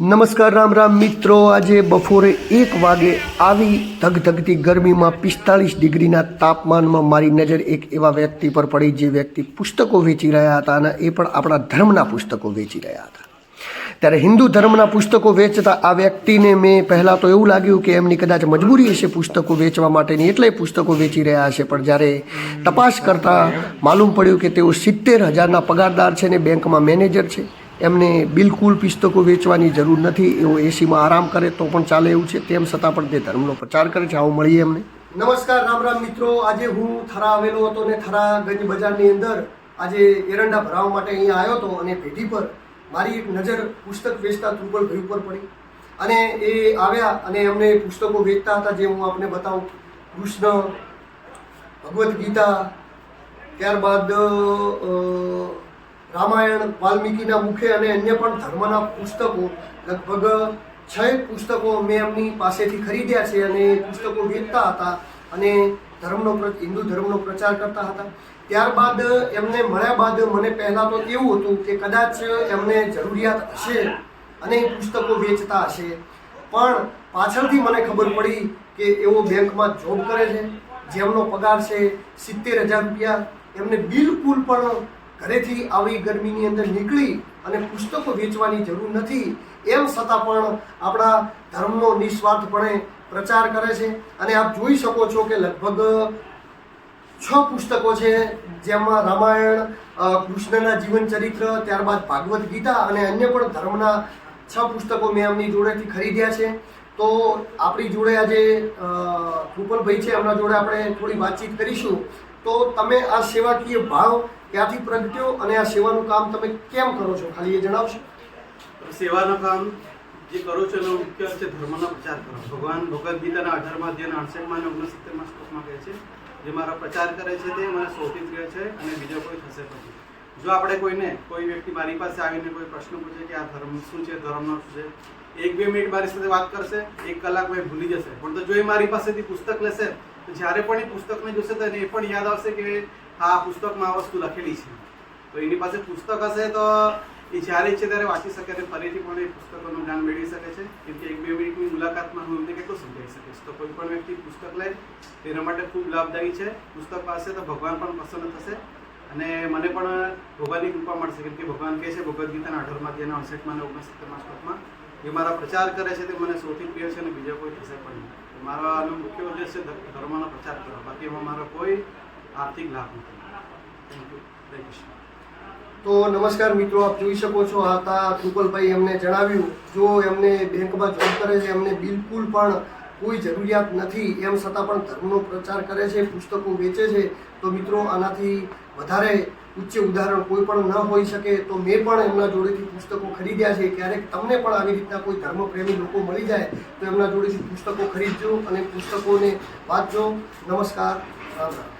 નમસ્કાર, રામ રામ. મિત્રો, આજે બપોરે એક વાગે આવી ધગધગતી ગરમીમાં પિસ્તાળીસ ડિગ્રીના તાપમાનમાં મારી નજર એક એવા વ્યક્તિ પર પડી જે વ્યક્તિ પુસ્તકો વેચી રહ્યા હતા અને એ પણ આપણા ધર્મના પુસ્તકો વેચી રહ્યા હતા. ત્યારે હિન્દુ ધર્મના પુસ્તકો વેચતા આ વ્યક્તિને મેં પહેલાં તો એવું લાગ્યું કે એમની કદાચ મજબૂરી હશે પુસ્તકો વેચવા માટેની, એટલે પુસ્તકો વેચી રહ્યા હશે. પણ જ્યારે તપાસ કરતાં માલુમ પડ્યું કે તેઓ સિત્તેર હજારના પગારદાર છે ને બેંકમાં મેનેજર છે. એમને બિલકુલ પુસ્તકો વેચવાની જરૂર નથી, એઓ એસીમાં આરામ કરે તો પણ ચાલે એવું છે, તેમ છતાં પણ તે ધર્મનો પ્રચાર કરે છે. આવું મળીએ એમને. નમસ્કાર, રામ રામ મિત્રો. આજે હું થરા આવેલો હતો ને થરા ગંજ બજારની અંદર આજે એરંડા ભરાવવા માટે અહીંયા આવ્યો હતો અને પેઢી પર મારી એક નજર પુસ્તક વેચતા ધ્રુવલભાઈ ભાઈ ઉપર પડી. અને એ આવ્યા અને એમને પુસ્તકો વેચતા હતા જે હું આપને બતાવું. કૃષ્ણ, ભગવદ્ ગીતા, ત્યારબાદ રામાયણ, વાલ્મીકીના મુખે અને અન્ય પણ ધર્મના પુસ્તકો, લગભગ છ પુસ્તકો મેં એમની પાસેથી ખરીદ્યા છે અને એ પુસ્તકો વેચતા હતા અને ધર્મનો હિન્દુ ધર્મનો પ્રચાર કરતા હતા. ત્યારબાદ એમને મળ્યા બાદ મને પહેલાં તો એવું હતું કે કદાચ એમને જરૂરિયાત હશે અને એ પુસ્તકો વેચતા હશે. પણ પાછળથી મને ખબર પડી કે એવો બેંકમાં જોબ કરે છે, જેમનો પગાર છે સિત્તેર હજાર રૂપિયા. એમને બિલકુલ પણ ઘરેથી આવી ગરમીની અંદર નીકળી અને પુસ્તકો વેચવાની જરૂર નથી, એમ છતાં પણ આપણા ધર્મનો નિસ્વાર્થપણે પ્રચાર કરે છે. અને આપ જોઈ શકો છો કે લગભગ છ પુસ્તકો છે, જેમાં રામાયણ કૃષ્ણના જીવન ચરિત્ર ત્યારબાદ ભાગવદ્ ગીતા અને અન્ય પણ ધર્મના છ પુસ્તકો મેં એમની જોડેથી ખરીદ્યા છે. તો આપણી જોડે આજે કૃપલભાઈ છે, એમના જોડે આપણે થોડી વાતચીત કરીશું. તો તમે આ સેવાકીય ભાવ ક્યાંથી પ્રગટ્યો અને આ સેવાનું કામ તમે કેમ કરો છો? ખાલી એ જણાવશો? સેવાનું કામ જે કરું છો એનો મુખ્ય છે ધર્મનો પ્રચાર કરો. ભગવાન ભગવદ્ ગીતાના અઢારમાં અધ્યાયના અડસઠમાં અને ઓગણસિત્તેરમાં શ્લોકમાં કહે છે, જે મારા પ્રચાર કરે છે તે મને સૌથી કહે છે અને બીજો કોઈ થશે પછી જો આપણે કોઈને, કોઈ વ્યક્તિ મારી પાસે આવીને કોઈ પ્રશ્ન પૂછે કે આ ધર્મ શું છે, ધર્મનો શું છે, એક બે મિનિટ મારી સાથે વાત કરશે, એક કલાક મેં ભૂલી જશે. પણ તો જો એ મારી પાસેથી પુસ્તક લેશે, તો જ્યારે પણ એ પુસ્તકને જોશે તો એ પણ યાદ આવશે કે આ પુસ્તકમાં આ વસ્તુ લખેલી છે. તો એની પાસે પુસ્તક હશે તો એ જ્યારે ઈચ્છે ત્યારે વાંચી શકે અને ફરીથી પણ એ પુસ્તકોનું જ્ઞાન મેળવી શકે છે. કેમ કે એક બે મિનિટની મુલાકાતમાં હું એમને કેટલું સમજાવી શકીશ? તો કોઈ પણ વ્યક્તિ પુસ્તક લે, તેના માટે ખૂબ લાભદાયી છે. પુસ્તક પાસે તો ભગવાન પણ પ્રસન્ન થશે અને મને પણ ભગવાનની કૃપા મળશે. કેમ કે ભગવાન કહે છે ભગવદ્ ગીતાના અઢારમાં તેના અડસઠમાં અને ઓગણસત્તરમાં શ્લોકમાં, જે મારા પ્રચાર કરે છે તે મને સૌથી પ્રિય છે અને બીજો કોઈ થશે પણ નહીં. આનો મુખ્ય ઉદ્દેશ છે ધર્મનો પ્રચાર કરવા. બાકી એમાં મારો કોઈ આર્થિક લાભ કૃષ્ણ તો નમસ્કાર મિત્રો, આપ જોઈ શકો છો આ હતા કૃપલભાઈ એમને જણાવ્યું. જો એમને બેંકમાં જોબ કરે છે, એમને બિલકુલ પણ કોઈ જરૂરિયાત નથી, એમ છતાં પણ ધર્મનો પ્રચાર કરે છે, પુસ્તકો વેચે છે, તો મિત્રો આનાથી વધારે ઉચ્ચ ઉદાહરણ કોઈ પણ ન હોઈ શકે. તો મેં પણ એમના જોડેથી પુસ્તકો ખરીદ્યા છે. ક્યારેક તમને પણ આવી રીતના કોઈ ધર્મપ્રેમી લોકો મળી જાય, તો એમના જોડેથી પુસ્તકો ખરીદજો અને પુસ્તકોને વાંચજો. નમસ્કાર. રામ રામ